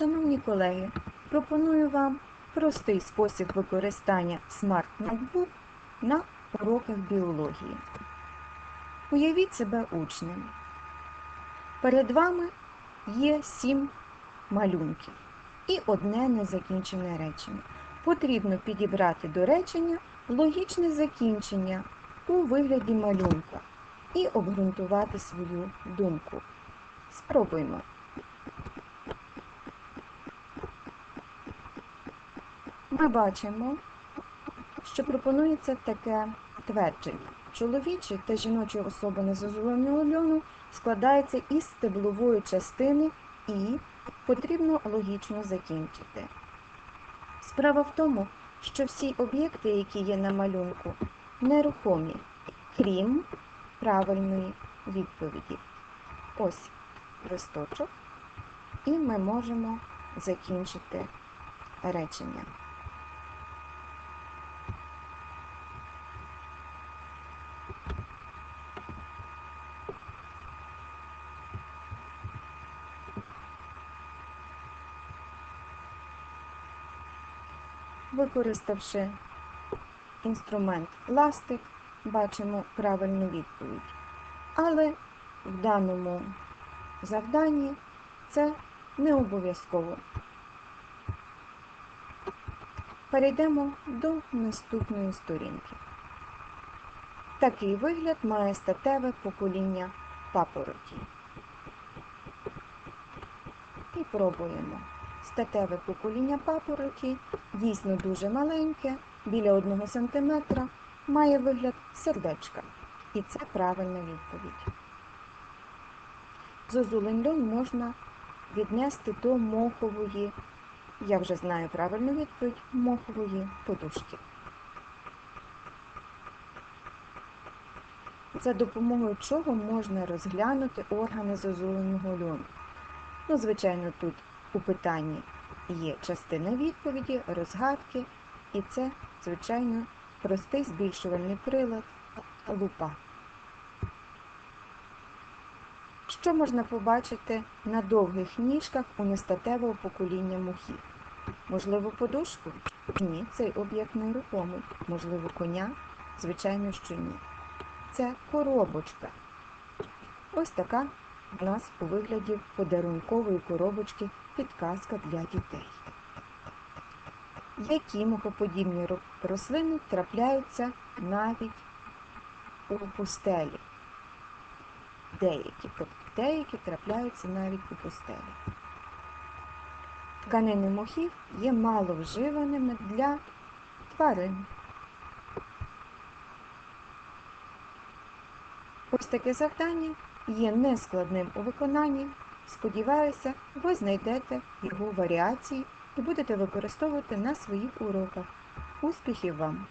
Шановні колеги, пропоную вам простий спосіб використання Notebook на уроках біології. Уявіть себе учнем. Перед вами є сім малюнків і одне незакінчене речення. Потрібно підібрати до речення логічне закінчення у вигляді малюнка і обґрунтувати свою думку. Спробуймо. Ми бачимо, що пропонується таке твердження. Чоловічі та жіночі особи незазуленого льону складаються із стеблової частини і потрібно логічно закінчити. Справа в тому, що всі об'єкти, які є на малюнку, нерухомі, крім правильної відповіді. Ось листочок, і ми можемо закінчити речення. Використавши інструмент ластик, бачимо правильну відповідь. Але в даному завданні це не обов'язково. Перейдемо до наступної сторінки. Такий вигляд має статеве покоління папороті. І пробуємо. Статеве покоління папороті дійсно дуже маленьке, біля 1 см, має вигляд сердечка. І це правильна відповідь. Зозулень льон можна віднести до мохової, я вже знаю правильну відповідь, мохової подушки. За допомогою чого можна розглянути органи зозуленого льону. Ну, звичайно, тут у питанні є частина відповіді, розгадки, і це, звичайно, простий збільшувальний прилад лупа. Що можна побачити на довгих ніжках у нестатевого покоління мухів? Можливо, подушку? Ні, цей об'єкт нерухомий. Можливо, коня? Звичайно, що ні. Це коробочка. Ось така у нас у вигляді подарункової коробочки підказка для дітей. Які мухоподібні рослини трапляються навіть у пустелі? Деякі, деякі трапляються навіть у пустелі. Тканини мохів є маловживаними для тварин. Ось таке завдання є нескладним у виконанні. Сподіваюся, ви знайдете його варіації і будете використовувати на своїх уроках. Успіхів вам!